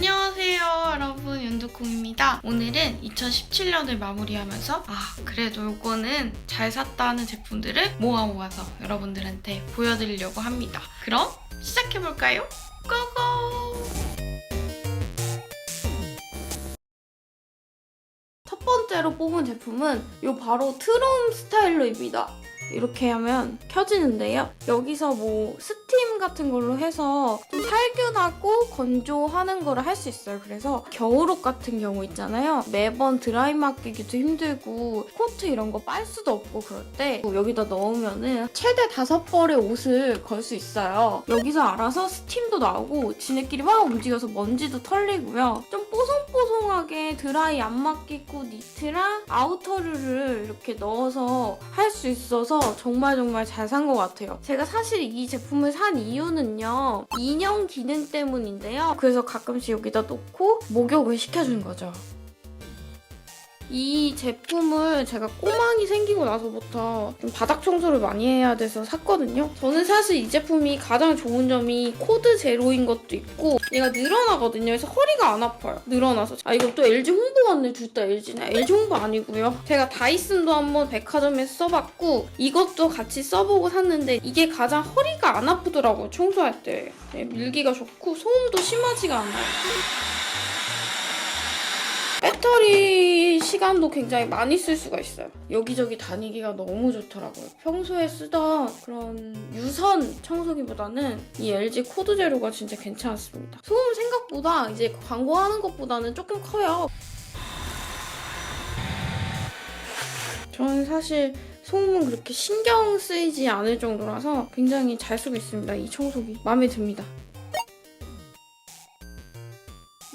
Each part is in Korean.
안녕하세요 여러분 윤두콩입니다 오늘은 2017년을 마무리하면서 아 그래도 요거는 잘 샀다는 제품들을 모아 모아서 여러분들한테 보여드리려고 합니다 그럼 시작해볼까요? 고고! 첫 번째로 뽑은 제품은 요 바로 트롬 스타일러입니다 이렇게 하면 켜지는데요. 여기서 뭐 스팀 같은 걸로 해서 좀 살균하고 건조하는 거를 할 수 있어요. 그래서 겨울옷 같은 경우 있잖아요. 매번 드라이 맡기기도 힘들고 코트 이런 거 빨 수도 없고 그럴 때 여기다 넣으면은 최대 다섯 벌의 옷을 걸 수 있어요. 여기서 알아서 스팀도 나오고 지네끼리 막 움직여서 먼지도 털리고요. 좀 뽀송뽀송하게 드라이 안 맡기고 니트랑 아우터를 이렇게 넣어서 할 수 있어서 정말 정말 잘 산 것 같아요. 제가 사실 이 제품을 산 이유는요. 인형 기능 때문인데요. 그래서 가끔씩 여기다 놓고 목욕을 시켜주는 거죠. 이 제품을 제가 꼬망이 생기고 나서부터 좀 바닥 청소를 많이 해야 돼서 샀거든요. 저는 사실 이 제품이 가장 좋은 점이 코드 제로인 것도 있고 얘가 늘어나거든요. 그래서 허리가 안 아파요. 늘어나서. 아 이건 또 LG 홍보 같네. 둘 다 LG네. LG 홍보 아니고요. 제가 다이슨도 한번 백화점에서 써봤고 이것도 같이 써보고 샀는데 이게 가장 허리가 안 아프더라고요. 청소할 때. 네, 밀기가 좋고 소음도 심하지가 않아요. 배터리 시간도 굉장히 많이 쓸 수가 있어요. 여기저기 다니기가 너무 좋더라고요. 평소에 쓰던 그런 유선 청소기보다는 이 LG 코드 제로가 진짜 괜찮았습니다. 소음 생각보다 이제 광고하는 것보다는 조금 커요. 저는 사실 소음은 그렇게 신경 쓰이지 않을 정도라서 굉장히 잘 쓰고 있습니다. 이 청소기. 마음에 듭니다.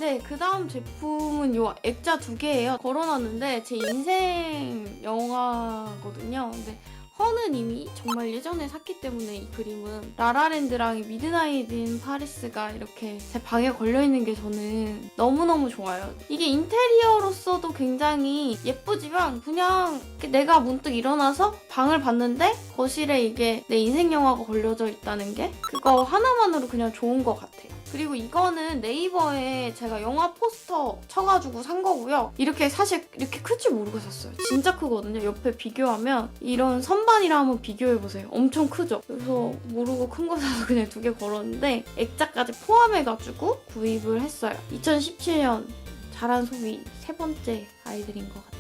네, 그 다음 제품은 요 액자 두 개예요. 걸어놨는데 제 인생 영화거든요. 근데 허는 이미 정말 예전에 샀기 때문에 이 그림은 라라랜드랑 이 미드나잇 인 파리스가 이렇게 제 방에 걸려있는 게 저는 너무너무 좋아요. 이게 인테리어로서도 굉장히 예쁘지만 그냥 내가 문득 일어나서 방을 봤는데 거실에 이게 내 인생 영화가 걸려져 있다는 게 그거 하나만으로 그냥 좋은 것 같아요. 그리고 이거는 네이버에 제가 영화 포스터 쳐가지고 산 거고요. 이렇게 사실 이렇게 클 줄 모르고 샀어요. 진짜 크거든요. 옆에 비교하면 이런 선반이랑 한번 비교해보세요. 엄청 크죠? 그래서 모르고 큰 거 사서 그냥 두 개 걸었는데 액자까지 포함해가지고 구입을 했어요. 2017년 잘한 소비 세 번째 아이들인 것 같아요.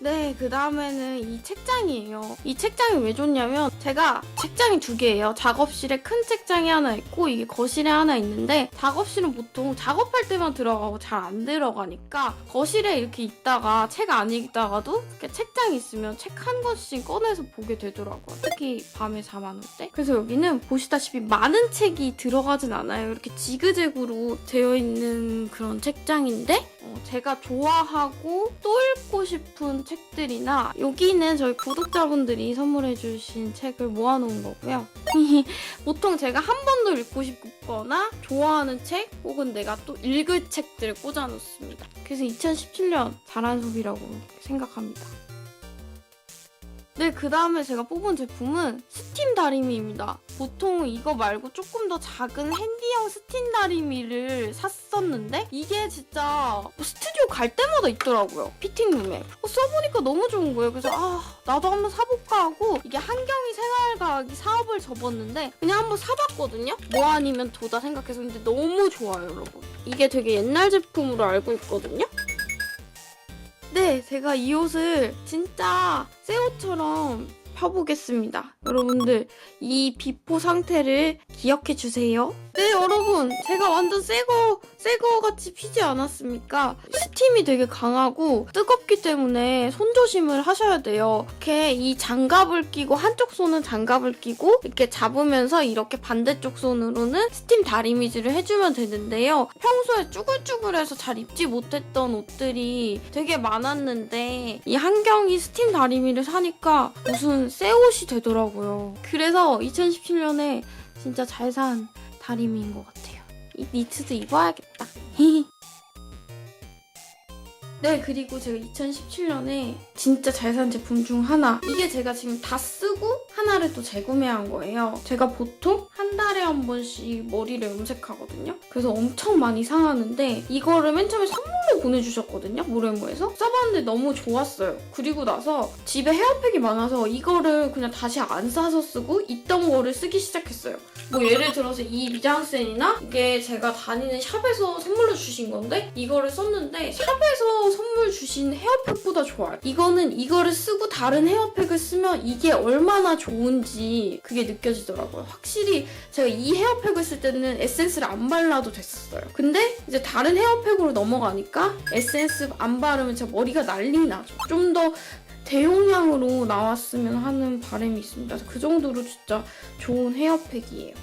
네, 그 다음에는 이 책장이에요. 이 책장이 왜 좋냐면 제가 책장이 두 개예요. 작업실에 큰 책장이 하나 있고 이게 거실에 하나 있는데 작업실은 보통 작업할 때만 들어가고 잘 안 들어가니까 거실에 이렇게 있다가 책 안 읽다가도 이렇게 책장이 있으면 책 한 권씩 꺼내서 보게 되더라고요. 특히 밤에 잠 안 올 때. 그래서 여기는 보시다시피 많은 책이 들어가진 않아요. 이렇게 지그재그로 되어 있는 그런 책장인데 어, 제가 좋아하고 또 읽고 싶은 책들이나 여기는 저희 구독자분들이 선물해주신 책을 모아놓은 거고요. 보통 제가 한번더 읽고 싶거나 좋아하는 책 혹은 내가 또 읽을 책들을 꽂아놓습니다. 그래서 2017년 잘한 소비라고 생각합니다. 네, 그 다음에 제가 뽑은 제품은 스팀 다리미입니다. 보통 이거 말고 조금 더 작은 핸디형 스팀 다리미를 샀었는데 이게 진짜 스튜디오 갈 때마다 있더라고요. 피팅룸에. 어, 써보니까 너무 좋은 거예요. 그래서 아 나도 한번 사볼까 하고 이게 한경이 생활과학이 사업을 접었는데 그냥 한번 사봤거든요. 뭐 아니면 도다 생각해서 근데 너무 좋아요, 여러분. 이게 되게 옛날 제품으로 알고 있거든요. 네, 제가 이 옷을 진짜 새 옷처럼 펴보겠습니다. 여러분들, 이 비포 상태를 기억해 주세요. 네, 여러분, 제가 완전 새거, 새거 같이 피지 않았습니까? 스팀이 되게 강하고 뜨겁기 때문에 손조심을 하셔야 돼요. 이렇게 이 장갑을 끼고 한쪽 손은 장갑을 끼고 이렇게 잡으면서 이렇게 반대쪽 손으로는 스팀 다리미질을 해주면 되는데요. 평소에 쭈글쭈글해서 잘 입지 못했던 옷들이 되게 많았는데 이 한경이 스팀 다리미를 사니까 무슨 새 옷이 되더라고요. 그래서 2017년에 진짜 잘 산 다리미인 것 같아요. 이 니트도 입어야겠다. 네, 그리고 제가 2017년에 진짜 잘 산 제품 중 하나. 이게 제가 지금 다 쓰고 하나를 또 재구매한 거예요. 제가 보통 한 달에 한 번씩 머리를 염색하거든요. 그래서 엄청 많이 상하는데 이거를 맨 처음에 선물로 보내주셨거든요. 모레모에서. 써봤는데 너무 좋았어요. 그리고 나서 집에 헤어팩이 많아서 이거를 그냥 다시 안 사서 쓰고 있던 거를 쓰기 시작했어요. 뭐 예를 들어서 이 미장센이나 이게 제가 다니는 샵에서 선물로 주신 건데 이거를 썼는데 샵에서 선물 주신 헤어팩보다 좋아요. 이거는 이거를 쓰고 다른 헤어팩을 쓰면 이게 얼마나 좋은 지 그게 느껴지더라고요. 확실히 제가 이 헤어팩을 쓸 때는 에센스를 안 발라도 됐었어요. 근데 이제 다른 헤어팩으로 넘어가니까 에센스 안 바르면 제 머리가 난리 나죠. 좀 더 대용량으로 나왔으면 하는 바람이 있습니다. 그 정도로 진짜 좋은 헤어팩이에요.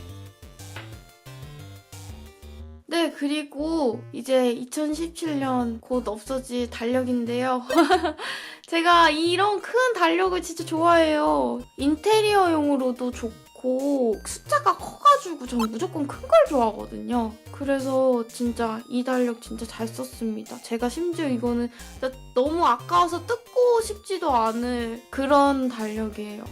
네, 그리고 이제 2017년 곧 없어질 달력인데요. 제가 이런 큰 달력을 진짜 좋아해요. 인테리어용으로도 좋고 숫자가 커가지고 전 무조건 큰 걸 좋아하거든요. 그래서 진짜 이 달력 진짜 잘 썼습니다. 제가 심지어 이거는 진짜 너무 아까워서 뜯고 싶지도 않을 그런 달력이에요.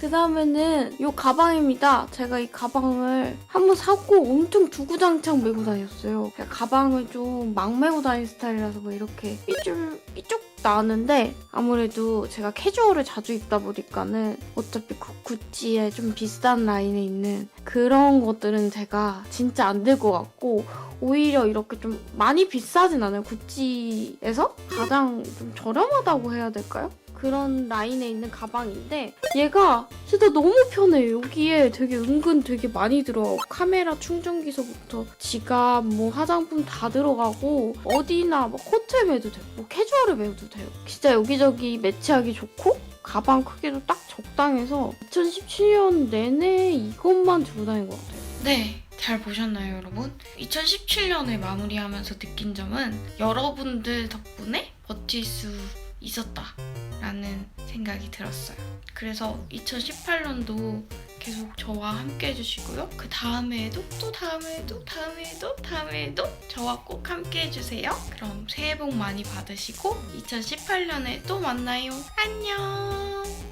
그 다음에는 이 가방입니다. 제가 이 가방을 한번 사고 엄청 주구장창 메고 다녔어요. 제가 가방을 좀 막 메고 다니는 스타일이라서 뭐 이렇게 삐쭉 삐쭉 나왔는데 아무래도 제가 캐주얼을 자주 입다 보니까는 어차피 구, 구찌에 좀 비싼 라인에 있는 그런 것들은 제가 진짜 안들것 같고 오히려 이렇게 좀 많이 비싸진 않아요. 구찌에서 가장 좀 저렴하다고 해야 될까요? 그런 라인에 있는 가방인데 얘가 진짜 너무 편해요. 여기에 되게 은근 되게 많이 들어. 카메라 충전기서부터 지갑, 뭐 화장품 다 들어가고 어디나 뭐 코트에 매도 되고 뭐 캐주얼에 매도 돼요. 진짜 여기저기 매치하기 좋고 가방 크기도 딱 적당해서 2017년 내내 이것만 들고 다닌 것 같아요. 네, 잘 보셨나요, 여러분? 2017년을 마무리하면서 느낀 점은 여러분들 덕분에 버틸 수 있었다라는 생각이 들었어요. 그래서 2018년도 계속 저와 함께 해주시고요. 그 다음에도 또 다음에도 다음에도 다음에도 저와 꼭 함께 해주세요. 그럼 새해 복 많이 받으시고 2018년에 또 만나요. 안녕!